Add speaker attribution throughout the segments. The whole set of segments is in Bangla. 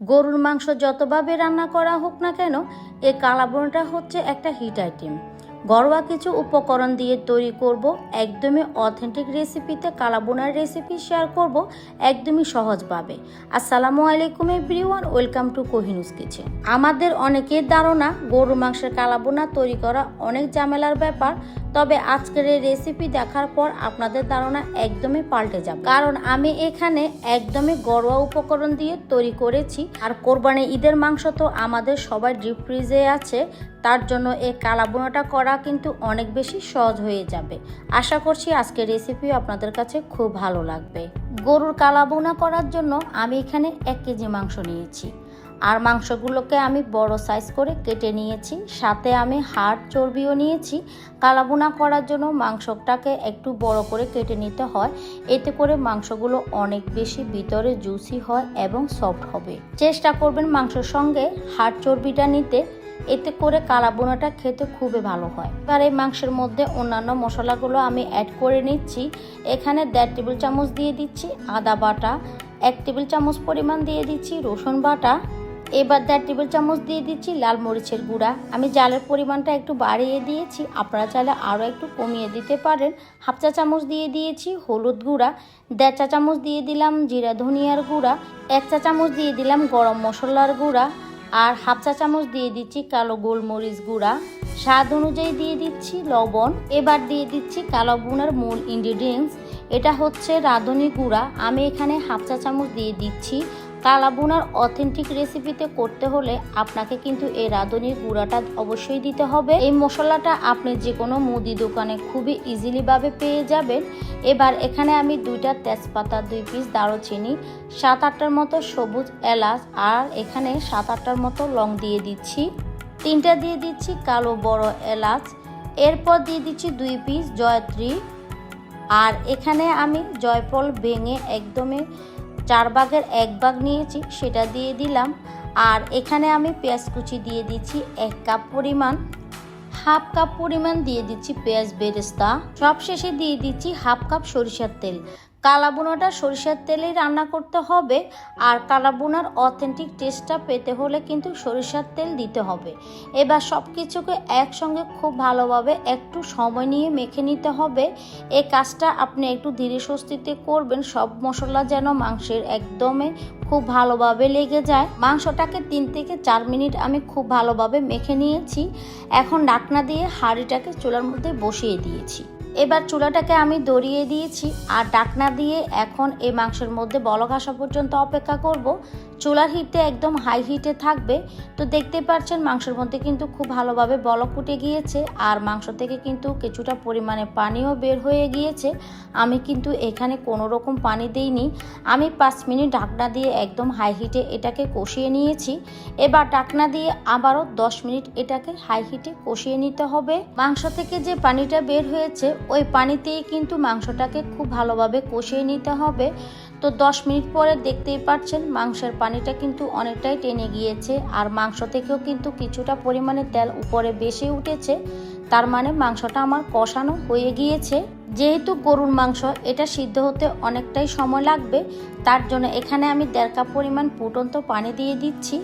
Speaker 1: গরুর মাংস যতভাবে রান্না করা হোক না কেন এই কালাবোনাটা হচ্ছে একটা হিট আইটেম ঘরোয়া কিছু উপকরণ দিয়ে তৈরি করব, একদমই অথেন্টিক রেসিপিতে কালাবোনার রেসিপি শেয়ার করব একদমই সহজভাবে। আসসালামু আলাইকুম everyone welcome to Kohinoor's kitchen আমাদের অনেকের ধারণা, গরুর মাংসের কালাবোনা তৈরি করা অনেক ঝামেলার ব্যাপার তবে আজকের এই রেসিপি দেখার পর আপনাদের ধারণা একদমই পাল্টে যাবে। কারণ আমি এখানে একদমই ঘরোয়া উপকরণ দিয়ে তৈরি করেছি। আর কোরবানি ঈদের মাংস তো আমাদের সবার ডিপ ফ্রিজে আছে। তার জন্য এই কালাবোনাটা করা কিন্তু অনেক বেশি সহজ হয়ে যাবে। আশা করছি আজকের রেসিপি আপনাদের কাছে খুব ভালো লাগবে। গরুর কালাবোনা করার জন্য আমি এখানে এক কেজি মাংস নিয়েছি। আর মাংসগুলোকে আমি বড় সাইজ করে কেটে নিয়েছি। সাথে আমি হাড় চর্বিও নিয়েছি। কালাবোনা করার জন্য মাংসটাকে একটু বড় করে কেটে নিতে হয়। এতে করে মাংসগুলো অনেক বেশি ভিতরে জুসি হয় এবং সফট হবে। চেষ্টা করবেন মাংসের সঙ্গে হাড় চর্বিটা নিতে। এতে করে কালাবোনাটা খেতে খুবই ভালো হয়। এবার এই মাংসের মধ্যে অন্যান্য মশলাগুলো আমি অ্যাড করে নিচ্ছি। এখানে দেড় টেবিল চামচ দিয়ে দিচ্ছি আদা বাটা, এক টেবিল চামচ পরিমাণ দিয়ে দিচ্ছি রসুন বাটা এবার দেড় টেবিল চামচ দিয়ে দিচ্ছি লাল মরিচের গুঁড়া। আমি জালের পরিমাণটা একটু বাড়িয়ে দিয়েছি, আপনারা চাইলে আরও একটু কমিয়ে দিতে পারেন। হাফ চা চামচ দিয়ে দিয়েছি হলুদ গুঁড়া, দেড় চা চামচ দিয়ে দিলাম জিরা ধনিয়ার গুঁড়া, এক চা চামচ দিয়ে দিলাম গরম মশলার গুঁড়া আর হাফ চা চামচ দিয়ে দিচ্ছি কালো গোলমরিচ গুঁড়া। স্বাদ অনুযায়ী দিয়ে দিচ্ছি লবণ। এবার দিয়ে দিচ্ছি কালো বুনার মূল ইনগ্রিডিয়েন্টস এটা হচ্ছে রাঁধুনি গুঁড়া। আমি এখানে হাফ চা চামচ দিয়ে দিচ্ছি কালাবুনার অথেন্টিক রেসিপিতে করতে হলে আপনাকে কিন্তু এই রাঁধুনির গুঁড়াটা অবশ্যই দিতে হবে। এই মশলাটা আপনি যে কোনো মুদি দোকানে খুবই ইজিলিভাবে পেয়ে যাবেন। এবার এখানে আমি দুইটা তেজপাতা, দুই পিস দারুচিনি সাত আটটার মতো সবুজ এলাচ আর এখানে সাত আটটার মতো লং দিয়ে দিচ্ছি। তিনটা দিয়ে দিচ্ছি কালো বড় এলাচ। এরপর দিয়ে দিচ্ছি দুই পিস জয়ত্রী। আর এখানে আমি জয়ফল ভেঙে একদমই চার বাঘের এক ভাগ নিয়েছি, সেটা দিয়ে দিলাম। আর এখানে আমি পেঁয়াজ কুচি দিয়ে দিচ্ছি এক কাপ পরিমাণ। হাফ কাপ পরিমাণ দিয়ে দিচ্ছি পেঁয়াজ বেরেস্তা। সবশেষে দিয়ে দিচ্ছি হাফ কাপ সরিষার তেল। কালাবুনাটা সরিষার তেলেই রান্না করতে হবে আর কালাবুনার অথেন্টিক টেস্টটা পেতে হলে কিন্তু সরিষার তেল দিতে হবে। এবার সব কিছুকে একসঙ্গে খুব ভালোভাবে একটু সময় নিয়ে মেখে নিতে হবে। এই কাজটা আপনি একটু ধীরে স্বস্তিতে করবেন, সব মশলা যেন মাংসের একদমে খুব ভালোভাবে লেগে যায়। মাংসটাকে তিন থেকে চার মিনিট আমি খুব ভালোভাবে মেখে নিয়েছি। এখন ডাকনা দিয়ে হাঁড়িটাকে চুলার মধ্যে বসিয়ে দিয়েছি। এবার চুলাটাকে আমি দড়িয়ে দিয়েছি আর ডাকনা দিয়ে এখন এই মাংসের মধ্যে বলক আসা পর্যন্ত অপেক্ষা করব। চুলার হিটে একদম হাই হিটে থাকবে। তো দেখতে পাচ্ছেন মাংসের মধ্যে কিন্তু খুব ভালোভাবে বলক উঠে গিয়েছে আর মাংস থেকে কিন্তু কিছুটা পরিমাণে পানিও বের হয়ে গিয়েছে। আমি কিন্তু এখানে কোনো রকম পানি দেইনি। আমি পাঁচ মিনিট ঢাকনা দিয়ে একদম হাই হিটে এটাকে কষিয়ে নিয়েছি। এবার ঢাকনা দিয়ে আবারও দশ মিনিট এটাকে হাই হিটে কষিয়ে নিতে হবে। মাংস থেকে যে পানিটা বের হয়েছে ওই পানিতেই কিন্তু মাংসটাকে খুব ভালোভাবে কষিয়ে নিতে হবে। তো দশ মিনিট পরে দেখতেই পাচ্ছেন মাংসের পানিটা কিন্তু অনেকটাই টেনে গিয়েছে আর মাংস থেকেও কিন্তু কিছুটা পরিমাণে তেল উপরে বেশি উঠেছে। তার মানে মাংসটা আমার কষানো হয়ে গিয়েছে। যেহেতু গরুর মাংস, এটা সিদ্ধ হতে অনেকটাই সময় লাগবে, তার জন্য এখানে আমি দেড় কাপ পরিমাণ ফুটন্ত পানি দিয়ে দিচ্ছি।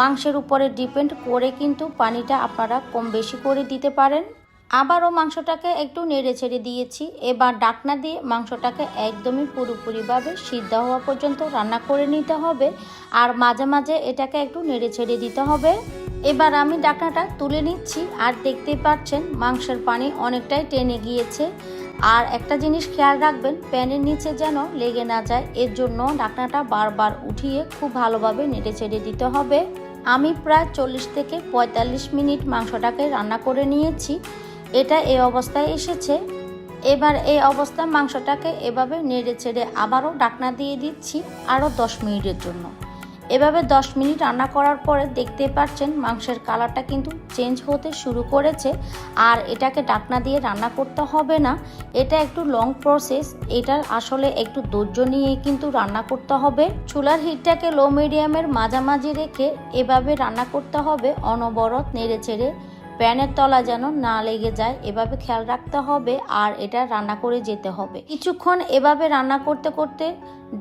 Speaker 1: মাংসের উপরে ডিপেন্ড করে কিন্তু পানিটা আপনারা কম বেশি করে দিতে পারেন। আবারও মাংসটাকে একটু নেড়ে ছেড়ে দিয়েছি। এবার ডাকনা দিয়ে মাংসটাকে একদমই পুরোপুরিভাবে সিদ্ধ হওয়া পর্যন্ত রান্না করে নিতে হবে। আর মাঝে মাঝে এটাকে একটু নেড়ে ছেড়ে দিতে হবে। এবার আমি ডাকনাটা তুলে নিচ্ছি। আর দেখতেই পাচ্ছেন, মাংসের পানি অনেকটাই টেনে গিয়েছে। আর একটা জিনিস খেয়াল রাখবেন, প্যানের নিচে যেন লেগে না যায়, এর জন্য ডাকনাটা বারবার উঠিয়ে খুব ভালোভাবে নেড়ে ছেড়ে দিতে হবে। আমি প্রায় চল্লিশ থেকে পঁয়তাল্লিশ মিনিট মাংসটাকে রান্না করে নিয়েছি। এটা এই অবস্থায় এসেছে। এবার এই অবস্থায় মাংসটাকে এভাবে নেড়ে ছেড়ে আবারও ডাকনা দিয়ে দিচ্ছি আরও দশ মিনিটের জন্য। এভাবে দশ মিনিট রান্না করার পরে দেখতে পাচ্ছেন মাংসের কালারটা কিন্তু চেঞ্জ হতে শুরু করেছে। আর এটাকে ডাকনা দিয়ে রান্না করতে হবে না। এটা একটু লং প্রসেস এটার আসলে একটু ধৈর্য নিয়ে কিন্তু রান্না করতে হবে। চুলার হিটটাকে লো মিডিয়ামের মাঝামাঝি রেখে এভাবে রান্না করতে হবে। অনবরত নেড়ে ছেড়ে প্যানের তলা যেন না লেগে যায়, এভাবে খেয়াল রাখতে হবে আর এটা রান্না করে যেতে হবে। কিছুক্ষণ এভাবে রান্না করতে করতে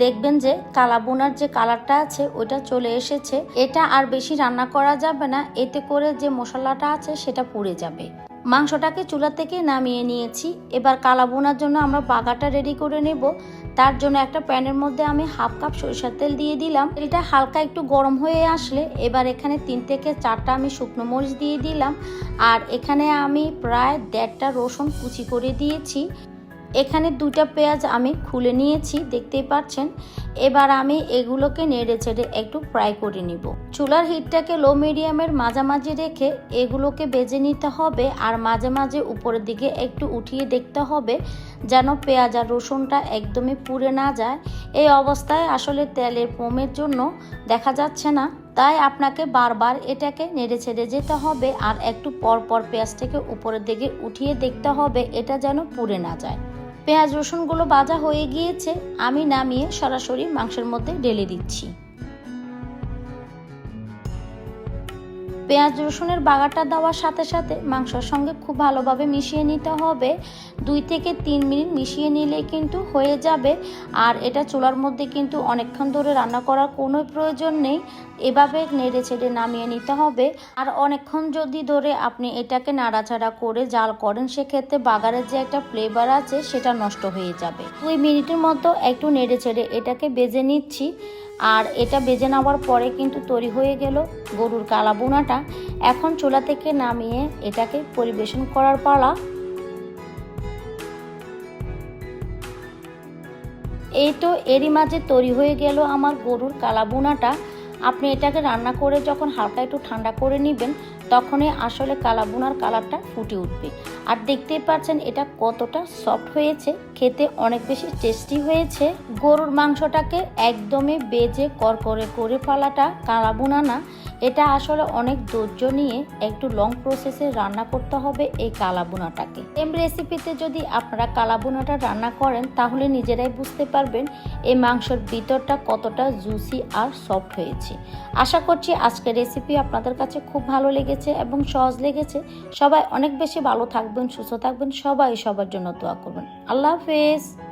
Speaker 1: দেখবেন যে কালাবোনার যে কালারটা আছে, ওটা চলে এসেছে। এটা আর বেশি রান্না করা যাবে না, এতে করে যে মশলাটা আছে, সেটা পুড়ে যাবে। মাংসটাকে চুলা থেকে নামিয়ে নিয়েছি। এবার কালা বোনার জন্য আমরা বাগাটা রেডি করে নেব। তার জন্য একটা প্যানের মধ্যে আমি হাফ কাপ সরিষার তেল দিয়ে দিলাম। তেলটা হালকা একটু গরম হয়ে আসলে এবার এখানে তিন থেকে চারটা আমি শুকনো মরিচ দিয়ে দিলাম। আর এখানে আমি প্রায় দেড়টা রসুন কুচি করে দিয়েছি। এখানে দুটা পেঁয়াজ আমি খুলে নিয়েছি, দেখতেই পাচ্ছেন। এবার আমি এগুলোকে নেড়ে চেড়ে একটু ফ্রাই করে নিব। চুলার হিটটাকে লো মিডিয়ামের মাঝামাঝি রেখে এগুলোকে বেজে নিতে হবে আর মাঝে মাঝে উপরের দিকে একটু উঠিয়ে দেখতে হবে যেন পেঁয়াজ আর রসুনটা একদমই পুড়ে না যায়। এই অবস্থায় আসলে তেলের পোমের জন্য দেখা যাচ্ছে না। তাই আপনাকে বারবার এটাকে নেড়ে ছেড়ে যেতে হবে আর একটু পর পর পেঁয়াজটাকে উপরের দিকে উঠিয়ে দেখতে হবে এটা যেন পুড়ে না যায়। পেঁয়াজ রসুনগুলো ভাজা হয়ে গিয়েছে, আমি নামিয়ে সরাসরি মাংসের মধ্যে ঢেলে দিচ্ছি। পেঁয়াজ রসুনের বাগাটা দেওয়ার সাথে সাথে মাংসের সঙ্গে খুব ভালোভাবে মিশিয়ে নিতে হবে। দুই থেকে তিন মিনিট মিশিয়ে নিলে কিন্তু হয়ে যাবে। আর এটা চুলার মধ্যে কিন্তু অনেকক্ষণ ধরে রান্না করার কোনো প্রয়োজন নেই। এভাবে নেড়ে ছেড়ে নামিয়ে নিতে হবে। আর অনেকক্ষণ যদি ধরে আপনি এটাকে নাড়াচাড়া করে জাল করেন, সেক্ষেত্রে বাগারের যে একটা ফ্লেভার আছে, সেটা নষ্ট হয়ে যাবে। দুই মিনিটের মতো একটু নেড়ে ছেড়ে এটাকে বেজে নিচ্ছি। আর এটা বেজে নেওয়ার পরে কিন্তু তৈরি হয়ে গেল গরুর কালা বোনাটা এখন চুলা থেকে নামিয়ে এটাকে পরিবেশন করার পালা। এই তো এরই মাঝে তৈরি হয়ে গেল আমার গরুর কালাবোনাটা। আপনি এটাকে রান্না করে যখন হালকা একটু ঠান্ডা করে নেবেন, তখনই আসলে কালাবোনার কালারটা ফুটে উঠবে। আর দেখতেই পাচ্ছেন, এটা কতটা সফট হয়েছে, খেতে অনেক বেশি টেস্টি হয়েছে। গরুর মাংসটাকে একদমই বেজে করকরে করে ফেলাটা কালাবোনা না। এটা আসলে অনেক ধৈর্য নিয়ে একটু লং প্রসেসে রান্না করতে হবে এই কালাবোনাটাকে এম রেসিপিতে যদি আপনারা কালাবোনাটা রান্না করেন, তাহলে নিজেরাই বুঝতে পারবেন এই মাংসের ভিতরটা কতটা জুসি আর সফট হয়েছে। আশা করছি আজকের রেসিপি আপনাদের কাছে খুব ভালো লেগেছে এবং সহজ লেগেছে। সবাই অনেক বেশি ভালো থাকবেন, সুস্থ থাকবেন, সবাই সবার জন্য দোয়া করবেন। আল্লাহ হাফেজ।